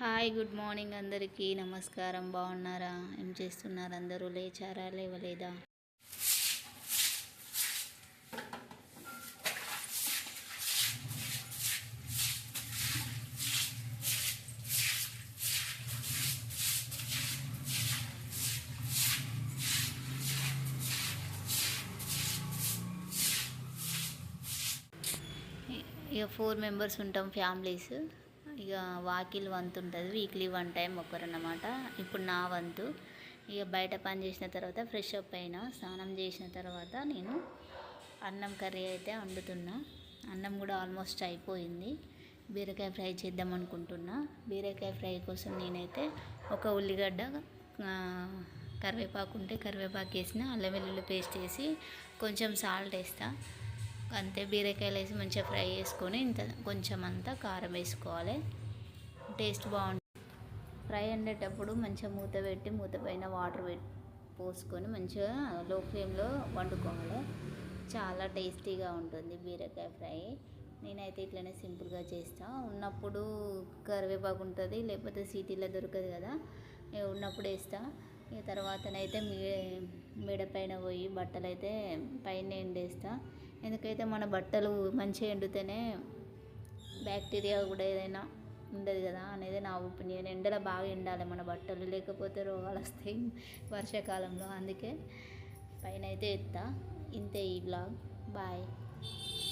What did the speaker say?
Hi good morning అందరికీ. నమస్కారం. బాగున్నారా? ఏం చేస్తున్నారు? అందరూ లేచారా? లేవలేదా? ఇక ఫోర్ మెంబర్స్ ఉంటాం ఫ్యామిలీస్. ఇక వాకిల్ వంతు ఉంటుంది వీక్లీ వన్ టైం ఒకరన్నమాట. ఇప్పుడు నా వంతు. ఇక బయట పని చేసిన తర్వాత ఫ్రెష్ అప్ అయినా స్నానం చేసిన తర్వాత నేను అన్నం కర్రీ అయితే వండుతున్నా. అన్నం కూడా ఆల్మోస్ట్ అయిపోయింది. బీరకాయ ఫ్రై చేద్దాం అనుకుంటున్నా. బీరకాయ ఫ్రై కోసం నేనైతే ఒక ఉల్లిగడ్డ కరివేపాకు ఉంటే కరివేపాకు వేసిన అల్లం వెల్లుల్లి పేస్ట్ వేసి కొంచెం సాల్ట్ వేస్తా. అంతే బీరకాయలు వేసి మంచిగా ఫ్రై చేసుకొని ఇంత కొంచెం అంతా కారం వేసుకోవాలి. టేస్ట్ బాగుంటుంది. ఫ్రై వండేటప్పుడు మంచిగా మూత పెట్టి మూత పైన వాటర్ పెట్టి పోసుకొని మంచిగా లో ఫ్లేమ్లో వండుకోవాలి. చాలా టేస్టీగా ఉంటుంది బీరకాయ ఫ్రై. నేనైతే ఇట్లనే సింపుల్గా చేస్తా. ఉన్నప్పుడు కరివేపాకు ఉంటుంది లేకపోతే సిటీలో దొరకదు కదా ఉన్నప్పుడు వేస్తా. ఇక తర్వాతనైతే మీ మెడ పైన పోయి బట్టలు అయితే పైన ఎండేస్తా. ఎందుకైతే మన బట్టలు మంచిగా ఎండితేనే బ్యాక్టీరియా కూడా ఏదైనా ఉండదు కదా అనేది నా ఒపీనియన్. ఎండలో బాగా ఎండాలి మన బట్టలు లేకపోతే రోగాలు వస్తాయి వర్షాకాలంలో. అందుకే పైన అయితే ఎత్తా. ఇంతే ఈ బ్లాగ్ బాయ్